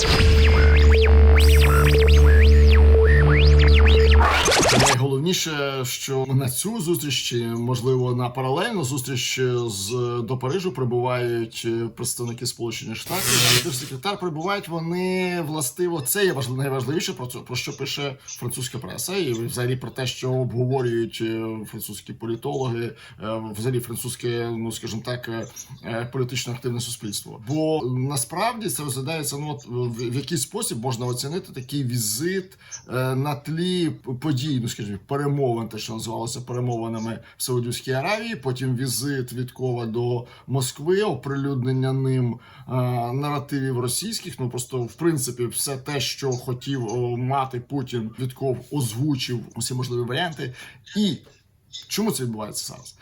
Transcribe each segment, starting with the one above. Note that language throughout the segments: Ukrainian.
Thank you. Найголовніше, що на цю зустріч, чи, можливо, на паралельну зустріч з до Парижу прибувають е, представники Сполучених Штатів. Держсекретар прибувають вони властиво. Це є важливо найважливіше про це про що пише французька преса, і взагалі про те, що обговорюють е, французькі політологи, е, взагалі французьке, ну скажімо так, е, е, політично активне суспільство. Бо насправді це розглядається ну от в, який спосіб можна оцінити такий візит е, на тлі подій, ну скажімо, перемовин, те, що називалося перемовинами в Саудівській Аравії. Потім візит Віткова до Москви, оприлюднення ним е, наративів російських. Ну просто в принципі, все те, що хотів мати Путін, Вітков озвучив усі можливі варіанти. І чому це відбувається зараз?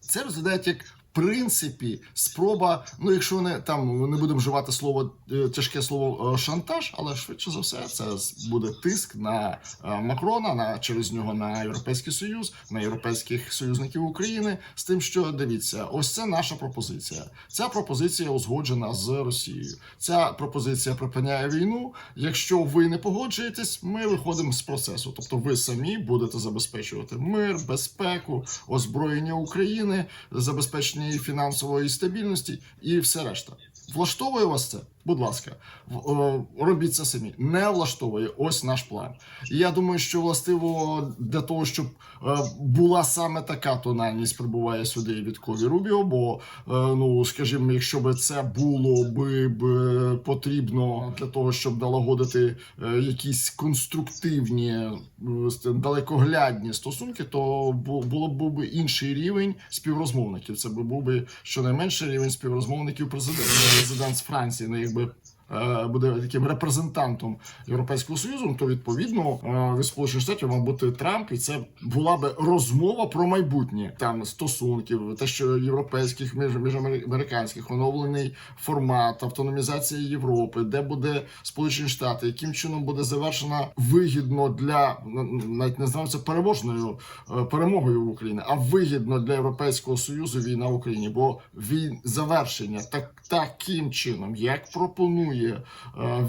Це розглядають як. Принципі, спроба, ну якщо не там не будемо вживати слово е, тяжке слово е, шантаж, але швидше за все це буде тиск на е, Макрона, на через нього на європейський союз, на європейських союзників України з тим, що дивіться, ось це наша пропозиція. Ця пропозиція узгоджена з Росією. Ця пропозиція припиняє війну. Якщо ви не погоджуєтесь, ми виходимо з процесу. Тобто, ви самі будете забезпечувати мир, безпеку, озброєння України, забезпечення її фінансової стабільності і все решта. Влаштовує вас це? Будь ласка, е, робіть це самі. Не влаштовує ось наш план. Я думаю, що властиво для того, щоб е, була саме така тональність, прибуває сюди від Кові Рубіо. Бо е, ну скажімо, якщо би це було б потрібно для того, щоб налагодити якісь конструктивні, далекоглядні стосунки, то було б був інший рівень співрозмовників. Це би був би щонайменше рівень співрозмовників президента. Президент з Франції, ну якби. Е, Буде таким репрезентантом Європейського союзу, то відповідно е, від сполучених штатів мав бути Трамп, і це була би розмова про майбутнє. Там стосунків, те, що європейських між міжамериканських оновлений формат, автономізація Європи, де буде Сполучені Штати, яким чином буде завершена вигідно для навіть не знаю, це переможною е, перемогою в Україні, а вигідно для Європейського союзу війна в Україні, бо він завершення так таким чином, як пропонує е,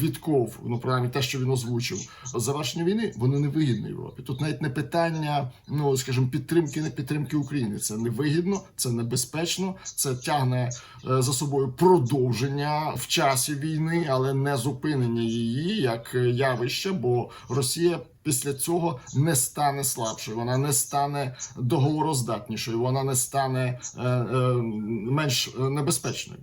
Вітков, ну принаймні те, що він озвучив, завершення війни, воно не вигідно Європі. Тут навіть не питання, ну скажімо, підтримки, не підтримки України. Це не вигідно, це небезпечно, це тягне е, за собою продовження в часі війни, але не зупинення її як е, явище, бо Росія. Після цього не стане слабшою, вона не стане договороздатнішою, вона не стане е, е, менш е, небезпечною.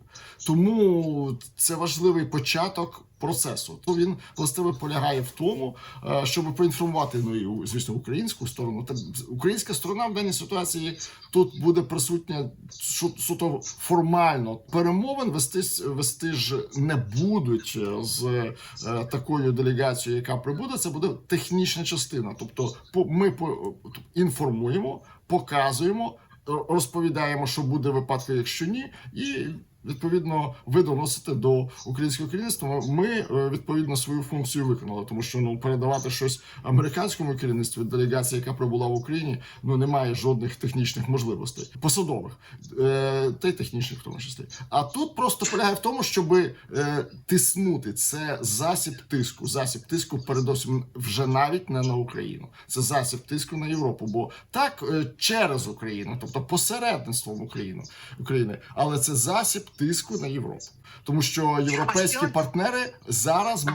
Тому це важливий початок процесу. То він властиво полягає в тому, е, щоб поінформувати ну і звісно українську сторону. Та українська сторона в даній ситуації тут буде присутня су- суто формально. Перемовин вести с- вести ж не будуть е, з е, такою делегацією, яка прибуде. Це буде технічна частина. Тобто, ми інформуємо, показуємо, розповідаємо, що буде в випадку, якщо ні, і. Відповідно, ви доносите до українського керівництва. Ми е, відповідно свою функцію виконали, тому що ну передавати щось американському керівництву делегації, яка прибула в Україні, ну немає жодних технічних можливостей посадових е, та й технічних, в тому числі. А тут просто полягає в тому, щоб е, тиснути це засіб тиску. Засіб тиску, передусім, вже навіть не на Україну. Це засіб тиску на Європу. Бо так через Україну, тобто посередництвом Україну України, але це засіб тиску на Європу. Тому що європейські партнери зараз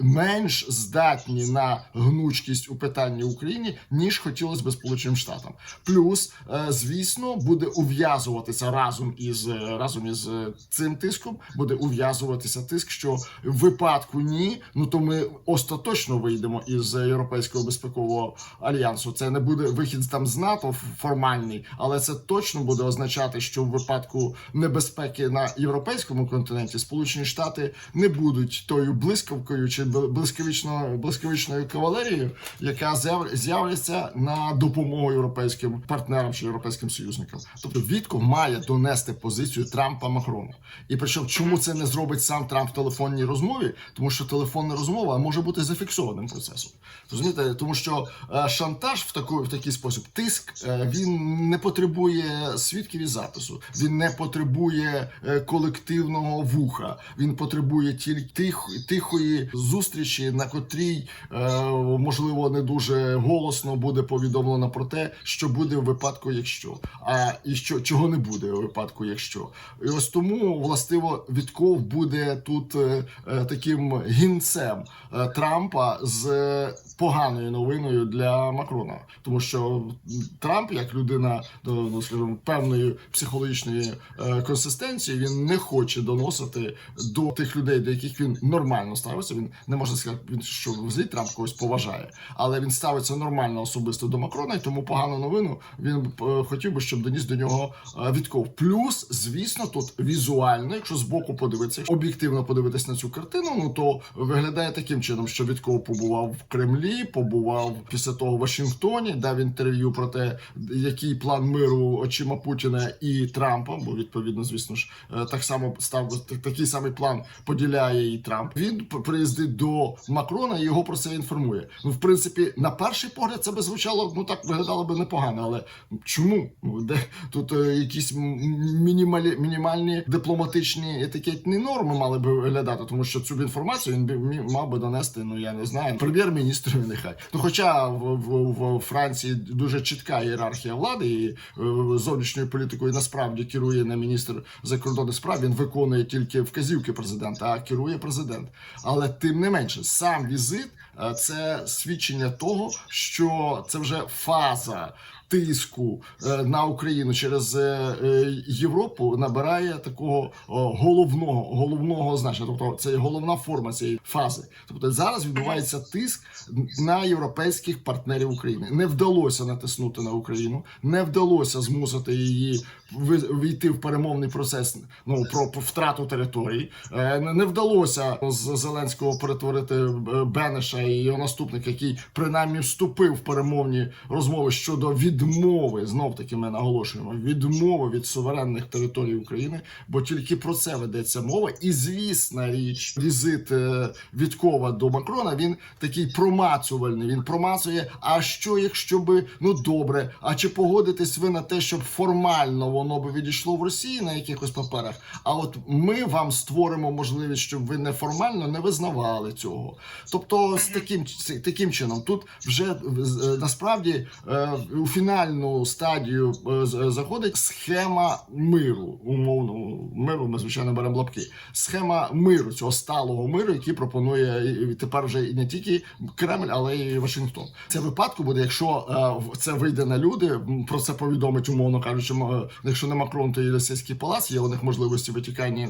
менш здатні на гнучкість у питанні Україні, ніж хотілося би Сполученим Штатам. Плюс, е, звісно, буде ув'язуватися разом із е, разом із е, цим тиском, буде ув'язуватися тиск, що в випадку ні, ну то ми остаточно вийдемо із європейського безпекового альянсу. Це не буде вихід там з НАТО формальний, але це точно буде означати, що в випадку небезпеки на європейському континенті Сполучені Штати не будуть тою блискавкою чи бл- блискавично блискавичною кавалерією, яка з'яв- з'являться на допомогу європейським партнерам чи європейським союзникам. Тобто Вітков має донести позицію Трампа Макрона. І причому чому це не зробить сам Трамп в телефонній розмові? Тому що телефонна розмова може бути зафіксованим процесом. Розумієте, тому що е, шантаж в таку в такий спосіб, тиск е, він не потребує свідків і запису. Він не потребує е, колективного вуха. Він потребує тільки тих, тихої зустрічі, на котрій е, можливо не дуже голосно буде повідомлено про те, що буде в випадку, якщо а і що чого не буде у випадку, якщо і ось тому властиво Вітков буде тут е, е, таким гінцем Трампа з поганою новиною для Макрона, тому що Трамп, як людина ну, ну, скажімо, певної психологічної консистенції, він не хоче доносити до тих людей, до яких він нормально ставиться. Він не може сказати, що взагалі Трамп когось поважає, але він ставиться нормально особисто до Макрона, і тому погану новину він е, хотів би, щоб доніс до нього е, Вітков. Плюс, звісно, тут візуально, якщо збоку подивитися, об'єктивно подивитись на цю картину, ну то виглядає таким чином, що Вітков побував в Кремлі, побував після того в Вашингтоні, дав інтерв'ю про те, який план миру очима Путіна і Трампа, бо відповідно, звісно ж, так само став так- такий самий план поділяє і Трамп. Він приїздить до Макрона і його про це інформує. Ну, в принципі, на перший погляд це би звучало, ну так виглядало би непогано, але чому? Ну, Де тут е, якісь мінімалі, мінімальні дипломатичні етикетні норми мали би виглядати, тому що цю інформацію він би мав би донести, ну я не знаю, прем'єр-міністрові нехай. Ну хоча в, в, в Франції дуже чітка ієрархія влади і е, зовнішньою політикою насправді керує не міністр закордонних справ, він виконує тільки вказівки президента, а керує президент. Але тим не менше, сам візит е, це свідчення того, що це вже фаза. Тиску е, на Україну через е, е, Європу набирає такого головного головного значення. Тобто це головна форма цієї фази. Тобто зараз відбувається тиск на європейських партнерів України. Не вдалося натиснути на Україну, не вдалося змусити її війти в перемовний процес. Ну про втрату території. Не вдалося з Зеленського перетворити Бенеша і його наступник, який принаймні вступив в перемовні розмови щодо відмови. Знов таки ми наголошуємо відмови від суверенних територій України, бо тільки про це ведеться мова. І звісна річ, візит е, Віткова до Макрона. Він такий промацувальний. Він промацує. А що, якщо би ну добре? А чи погодитесь ви на те, щоб формально воно би відійшло в Росії на якихось паперах? А от ми вам створимо можливість, щоб ви неформально не визнавали цього. Тобто, з таким таким чином, тут вже е, насправді е, у фінальну стадію е, з- заходить схема миру, умовно миру. Ми звичайно беремо лапки. Схема миру цього сталого миру, який пропонує тепер вже і не тільки Кремль, але й Вашингтон. Це випадку буде, якщо е, це вийде на люди, про це повідомить, умовно кажучи, е, якщо не Макрон, то і російський палац, є у них можливості витікання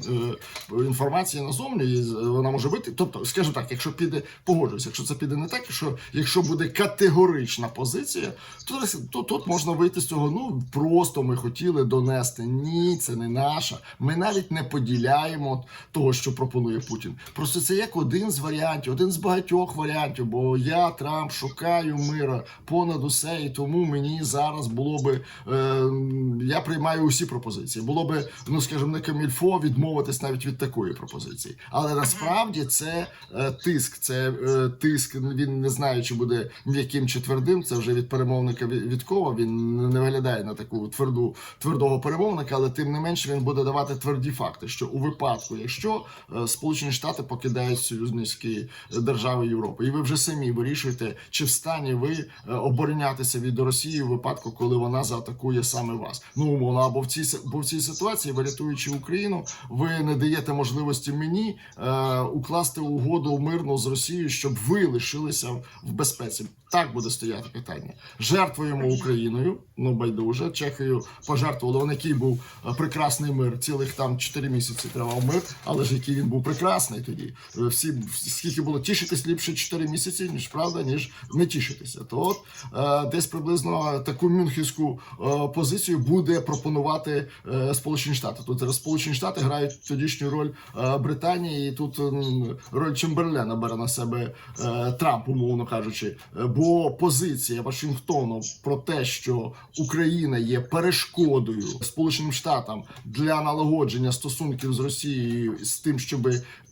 е, інформації назовні, і вона може вийти. Тобто, скажімо так, якщо піде, погоджуюся, якщо це піде не так, якщо, якщо буде категорична позиція, то, то тут можна вийти з цього. Ну просто ми хотіли донести. Ні, це не наша. Ми навіть не поділяємо того, що пропонує Путін. Просто це як один з варіантів, один з багатьох варіантів. Бо я Трамп шукаю мира понад усе, і тому мені зараз було би е, я приймаю усі пропозиції. Було би, ну скажімо, не камільфо відмовитись навіть від такої пропозиції. Але насправді це е, тиск. Це е, тиск. Він не знає, чи буде м'яким чи твердим. Це вже від перемовника Ві- Віткова. Він не виглядає на таку тверду твердого перемовника, але тим не менше він буде давати тверді факти, що у випадку, якщо е, Сполучені Штати покидають союзницькі держави Європи, і ви вже самі вирішуєте, чи в стані ви е, оборонятися від Росії у випадку, коли вона заатакує саме вас. Ну умовно, або в цій бо в цій ситуації, врятуючи Україну, ви не даєте можливості мені е, укласти угоду мирну з Росією, щоб ви лишилися в безпеці. Так буде стояти питання. Жертвуємо Україною. Ну байдуже. Чехію пожертвували. Он який був е, прекрасний мир. Цілих там 4 місяці тривав мир, але ж який він був прекрасний тоді. Е, Всі скільки було тішитись ліпше 4 місяці, ніж правда, ніж не тішитися. То от е, десь приблизно таку мюнхенську позицію буде пропонувати Сполучені Штати. Тут Сполучені Штати грають тодішню роль Британії, і тут роль Чемберлена бере на себе Трамп, умовно кажучи. Бо позиція Вашингтону про те, що Україна є перешкодою Сполученим Штатам для налагодження стосунків з Росією з тим, щоб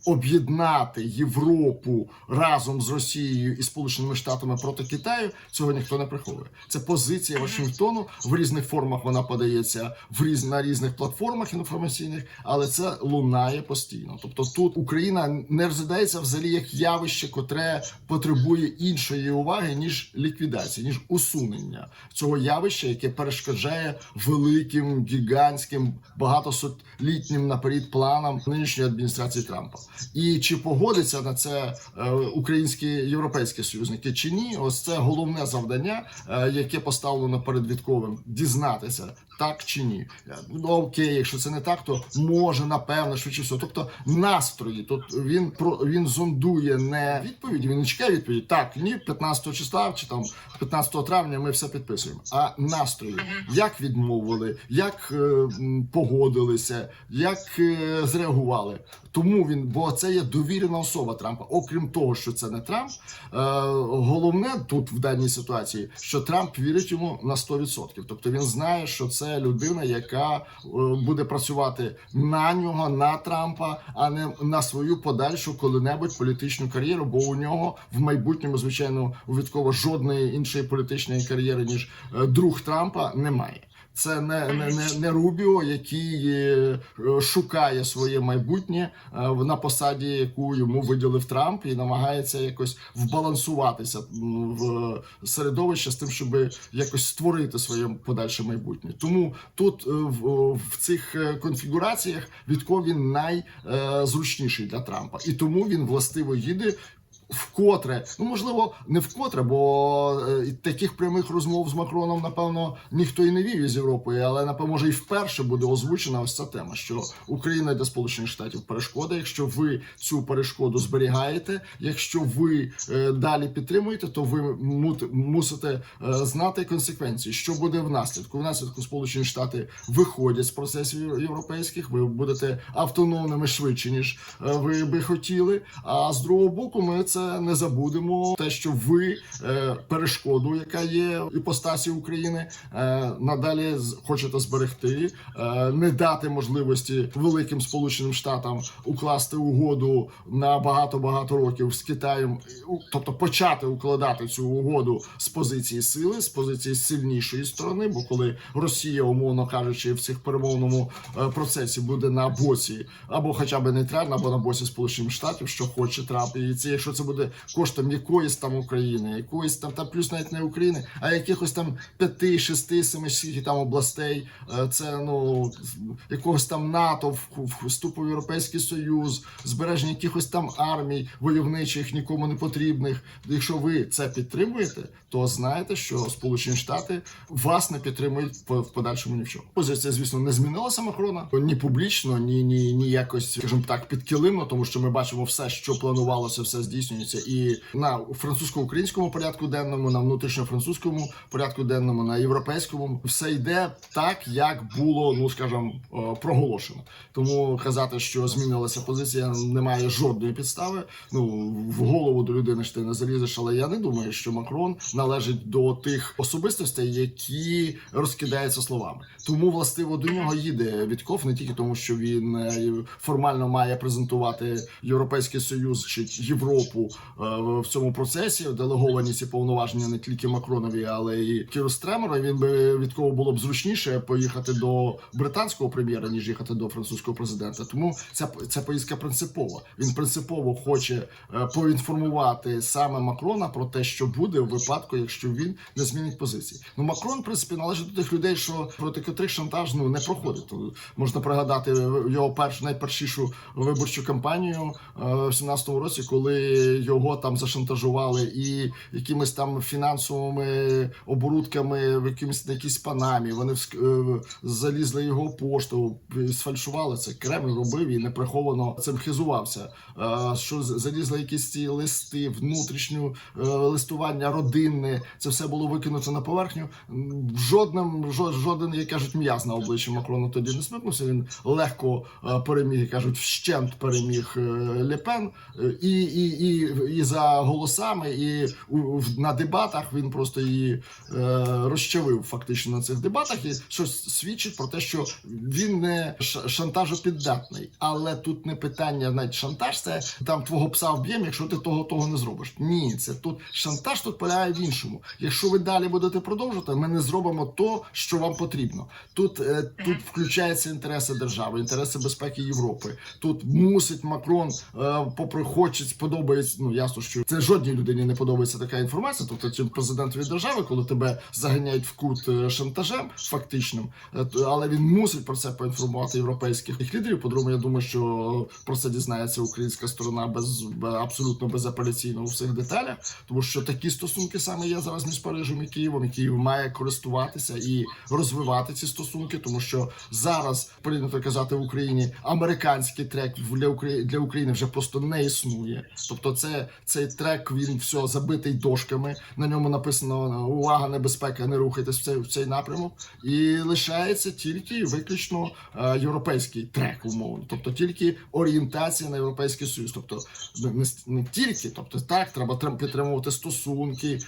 об'єднати Європу разом з Росією і Сполученими Штатами проти Китаю, цього ніхто не приховує. Це позиція Вашингтону в різних формах. Вона подається в різ на різних платформах інформаційних, але це лунає постійно. Тобто, тут Україна не розглядається взагалі як явище, котре потребує іншої уваги ніж ліквідації, ніж усунення цього явища, яке перешкоджає великим гігантським багатосотлітнім наперед планам нинішньої адміністрації Трампа. І чи погодиться на це е, українські європейські союзники чи ні? Ось це головне завдання, е, яке поставлено перед Вітковим дізнатися. Так чи ні, ну окей, якщо це не так, то може напевно швидше всього. Тобто настрої. Тут він про він зондує не відповіді. Він не чекає відповіді. Так, ні, 15 числа чи там 15 травня ми все підписуємо. А настрої, як відмовили, як е, погодилися, як е, зреагували. Тому він, бо це є довірена особа Трампа. Окрім того, що це не Трамп, е, головне тут в даній ситуації, що Трамп вірить йому на 100%. Тобто він знає, що це людина, яка е, буде працювати на нього, на Трампа, а не на свою подальшу коли-небудь політичну кар'єру. Бо у нього в майбутньому, звичайно, у жодної іншої політичної кар'єри ніж е, друг Трампа немає. Це не, не, не, не Рубіо, який е, шукає своє майбутнє е, на посаді, яку йому виділив Трамп, і намагається якось вбалансуватися в середовище з тим, щоб якось створити своє подальше майбутнє. Тому тут е, в, в цих конфігураціях Вітко він найзручніший для Трампа, і тому він властиво їде Вкотре, ну можливо, не вкотре, бо е, таких прямих розмов з Макроном, напевно, ніхто і не вів із Європою, але напевно, може і вперше буде озвучена ось ця тема, що Україна для Сполучених Штатів перешкода. Якщо ви цю перешкоду зберігаєте, якщо ви е, далі підтримуєте, то ви мут- мусите е, знати консеквенції, що буде в наслідку. В наслідку Сполучені Штати виходять з процесів європейських. Ви будете автономними швидше ніж е, ви би хотіли. А з другого боку, ми це не забудемо. Те, що ви е, перешкоду, яка є іпостасі України, е, надалі хочете зберегти, е, не дати можливості великим сполученим штатам укласти угоду на багато багато років з Китаєм, тобто почати укладати цю угоду з позиції сили, з позиції сильнішої сторони. Бо коли Росія, умовно кажучи, в цих перемовному процесі буде на боці або хоча б нейтральна, або на боці Сполучених Штатів, що хоче Трамп, це якщо це буде коштом якоїсь там України, якоїсь там та плюс навіть не України, а якихось там п'яти, шести, семи скільки там областей, е, це ну якогось там НАТО, вступу в Європейський Союз, збереження якихось там армій войовничих, нікому не потрібних. Якщо ви це підтримуєте, то знаєте, що Сполучені Штати вас не підтримують в подальшому ні в чому. Позиція, звісно, не змінилася Макрона ні публічно, ні, ні, ні якось, скажімо так, підкилимно, тому що ми бачимо все, що планувалося, все здійснюється. І на французько-українському порядку денному, на внутрішньофранцузькому порядку денному, на європейському все йде так, як було, ну скажімо, е, проголошено. Тому казати, що змінилася позиція, немає жодної підстави. Ну в голову до людини ж ти не залізеш, але я не думаю, що Макрон належить до тих особистостей, які розкидаються словами. Тому властиво до нього їде Вітков не тільки тому, що він е, формально має презентувати Європейський Союз чи Європу е, в цьому процесі. Делеговані ці повноваження не тільки Макронові, але і Кіру Стремеру. Він би Віткова було б зручніше поїхати до британського прем'єра, ніж їхати до французького президента. Тому ця ця поїздка принципова. Він принципово хоче е, поінформувати саме Макрона про те, що буде в випадку, якщо він не змінить позиції. Ну Макрон, в принципі, належить до тих людей, що проти котрих шантаж ну не проходить. Можна пригадати його першу найпершішу виборчу кампанію е, в 17-му році, коли його там зашантажували і якимись там фінансовими оборудками в якимсь на якійсь панамі. Вони е, залізли його пошту, сфальшували це. Кремль робив і неприховано цим хизувався. Е, Що залізли якісь ці листи, внутрішню е, листування родинне. Це все було викинуто на поверхню. Жодним жо- жоден, як кажуть, м'яз на обличчі Макрона тоді не смикнувся. Він легко переміг, кажуть, вщент переміг Лепен. І, і, і і за голосами, і в- на дебатах він просто її е, розчавив фактично на цих дебатах, і що свідчить про те, що він не ш- шантажопіддатний. Але тут не питання навіть шантаж, це там твого пса вб'ємо, якщо ти того того не зробиш. Ні, це тут шантаж тут полягає в іншому. Якщо ви далі будете продовжувати, ми не зробимо то, що вам потрібно. Тут, е, тут включаються інтереси держави, інтереси безпеки Європи. Тут мусить Макрон, е, попри хочеться, подобається. Ну ясно, що це жодній людині не подобається така інформація. Тобто, чим президентові держави, коли тебе заганяють в кут е, шантажем, фактичним, Е, але він мусить про це поінформувати європейських лідерів. По-друге, я думаю, що про це дізнається українська сторона без абсолютно безапеляційно у всіх деталях, тому що такі стосунки саме є зараз між Парижем і Києвом, і Київ має користуватися і розвивати ці стосунки, тому що зараз прийнято казати в Україні американський трек для України для України вже просто не існує. Тобто, це цей трек він все забитий дошками. На ньому написано увага, небезпека, не рухайтесь в цей в цей напрямок, і лишається тільки виключно е, європейський трек, умовно, тобто тільки орієнтація на європейський союз, тобто не, не, тільки, тобто так, треба підтримувати стосунки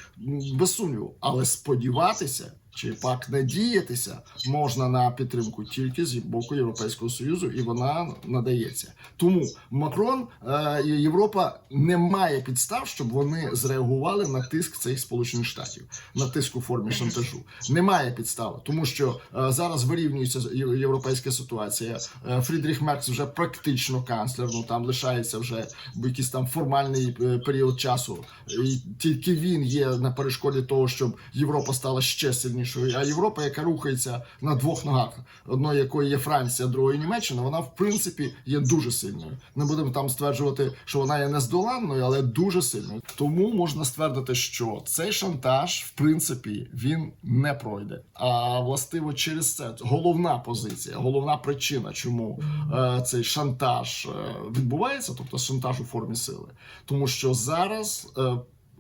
без сумніву, але сподіватися. Чи пак надіятися можна на підтримку тільки з боку Європейського союзу, і вона надається. Тому Макрон е, і Європа не має підстав, щоб вони зреагували на тиск цих сполучених штатів, на тиск у формі шантажу. Немає підстав, тому що е, зараз вирівнюється європейська ситуація. Е, Фрідріх Меркс вже практично канцлер. Ну там лишається вже якийсь там формальний період часу. І тільки він є на перешкоді того, щоб Європа стала ще сильнішою. А Європа, яка рухається на двох ногах, одної якої є Франція, другої Німеччина, вона в принципі є дуже сильною. Не будемо там стверджувати, що вона є нездоланною, але дуже сильною. Тому можна ствердити, що цей шантаж, в принципі, він не пройде. А властиво через це головна позиція, головна причина, чому е, цей шантаж е, відбувається, тобто шантаж у формі сили, тому що зараз. Е,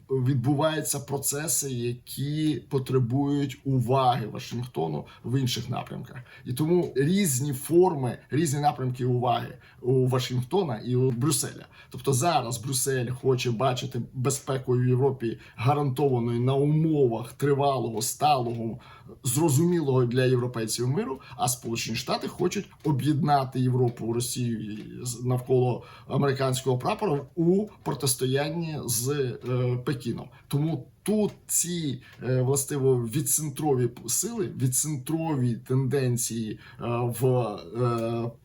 Відбуваються процеси, які потребують уваги Вашингтону в інших напрямках, і тому різні форми, різні напрямки уваги у Вашингтона і у Брюсселя. Тобто зараз Брюссель хоче бачити безпеку в Європі гарантованою на умовах тривалого, сталого, зрозумілого для європейців миру. А Сполучені Штати хочуть об'єднати Європу, Росію навколо американського прапора у протистоянні з е, Пекіном. Тому тут ці е, властиво відцентрові сили, відцентрові тенденції е, в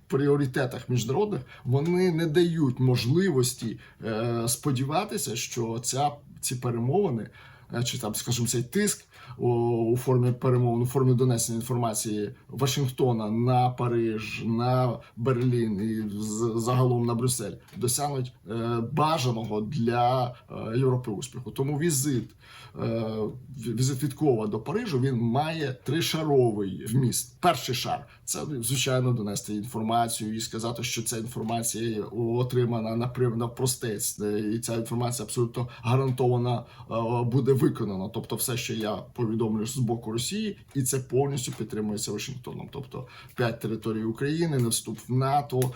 пріоритетах міжнародних вони не дають можливості сподіватися, що ця ці перемовини. Чи там, скажімо, цей тиск у, формі перемовин, у формі донесення інформації Вашингтона на Париж, на Берлін і з- загалом на Брюссель досягнуть е, бажаного для е, Європи успіху. Тому візит, е, візит Віткова до Парижу він має тришаровий вміст. Перший шар це звичайно донести інформацію і сказати, що ця інформація отримана на простець, і ця інформація абсолютно гарантована буде виконана. Тобто, все, що я повідомлю з боку Росії, і це повністю підтримується Вашингтоном. Тобто, п'ять територій України, не вступ в НАТО,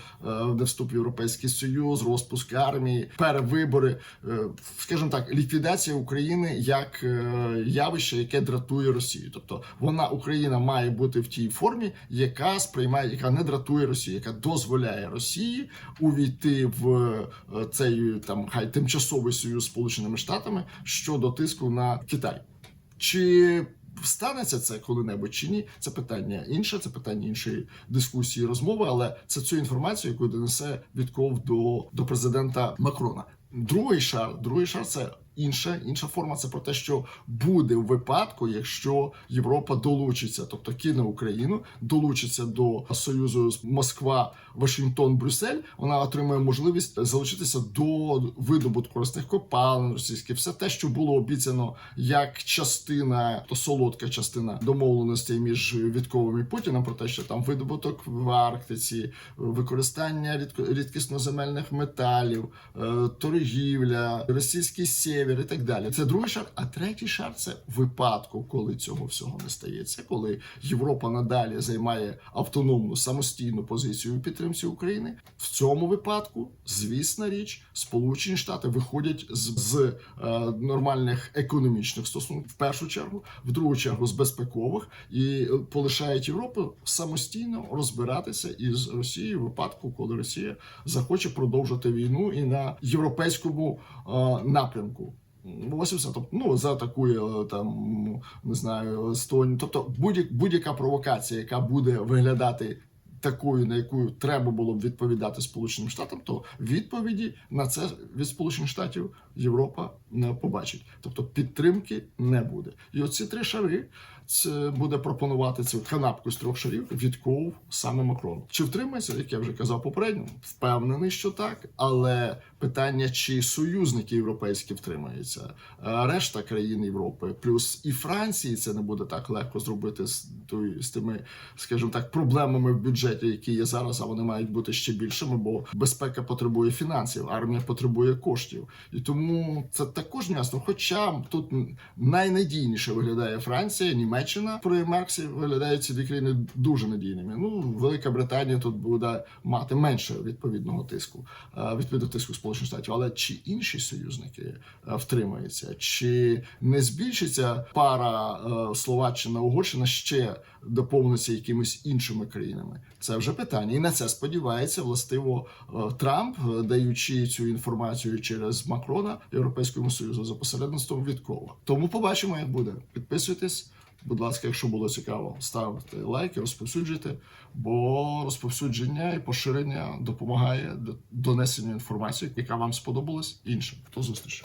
не вступ в Європейський Союз, розпуск армії, перевибори, е, скажімо так, ліквідація України як е, явище, яке дратує Росію. Тобто, вона Україна має бути в тій формі, яка сприймає, яка не дратує Росію, яка дозволяє Росії увійти в е, цей там хай тимчасовий союз з Сполученими Штатами щодо тиску на Китай. Чи станеться це коли-небудь чи ні? Це питання інше, це питання іншої дискусії, розмови, але це цю інформацію, яку донесе Вітков до, до президента Макрона. Другий шар, другий шар це інша, інша форма. Це про те, що буде в випадку, якщо Європа долучиться, тобто кине Україну, долучиться до союзу з Москва, Вашингтон, Брюссель. Вона отримує можливість залучитися до видобутку корисних копалин російських, все те, що було обіцяно як частина, то солодка частина домовленостей між Вітковим і Путіним про те, що там видобуток в Арктиці, використання рідкісноземельних металів, е, торгівля, російський север, север і так далі. Це другий шар. А третій шар це випадку, коли цього всього не стається, коли Європа надалі займає автономну самостійну позицію у підтримці України. В цьому випадку, звісна річ, Сполучені Штати виходять з, з е, нормальних економічних стосунків в першу чергу, в другу чергу з безпекових і полишають Європу самостійно розбиратися із Росією в випадку, коли Росія захоче продовжити війну і на європейському е, напрямку. 80, тобто, ну, заатакує е, там, не знаю, стонь. Тобто будь- будь-яка провокація, яка буде виглядати такою, на яку треба було б відповідати Сполученим Штатам, то відповіді на це від Сполучених Штатів Європа не побачить. Тобто підтримки не буде. І оці три шари це буде пропонувати цю канапку з трьох шарів відков саме Макрон. Чи втримається, як я вже казав попередньо, впевнений, що так, але питання, чи союзники європейські втримаються, решта країн Європи, плюс і Франції, це не буде так легко зробити з, з тими, скажімо так, проблемами в бюджеті, які є зараз, а вони мають бути ще більшими, бо безпека потребує фінансів, армія потребує коштів, і тому це також м'ясо. Хоча тут найнадійніше виглядає Франція, Німеччина при Мерксі виглядають ці дві країни дуже надійними. Ну, Велика Британія тут буде мати менше відповідного тиску, е, відповідного тиску Сполучених Штатів. Але чи інші союзники е, втримаються, чи не збільшиться пара е, Словаччина, Угорщина ще доповниться якимись іншими країнами? Це вже питання, і на це сподівається властиво е, Трамп, е, даючи цю інформацію через Макрона Європейському Союзу за посередництвом Віткова. Тому побачимо, як буде. Підписуйтесь. Будь ласка, якщо було цікаво, ставте лайки, розповсюджуйте, бо розповсюдження і поширення допомагає до- донесенню інформації, яка вам сподобалась іншим. До зустрічі.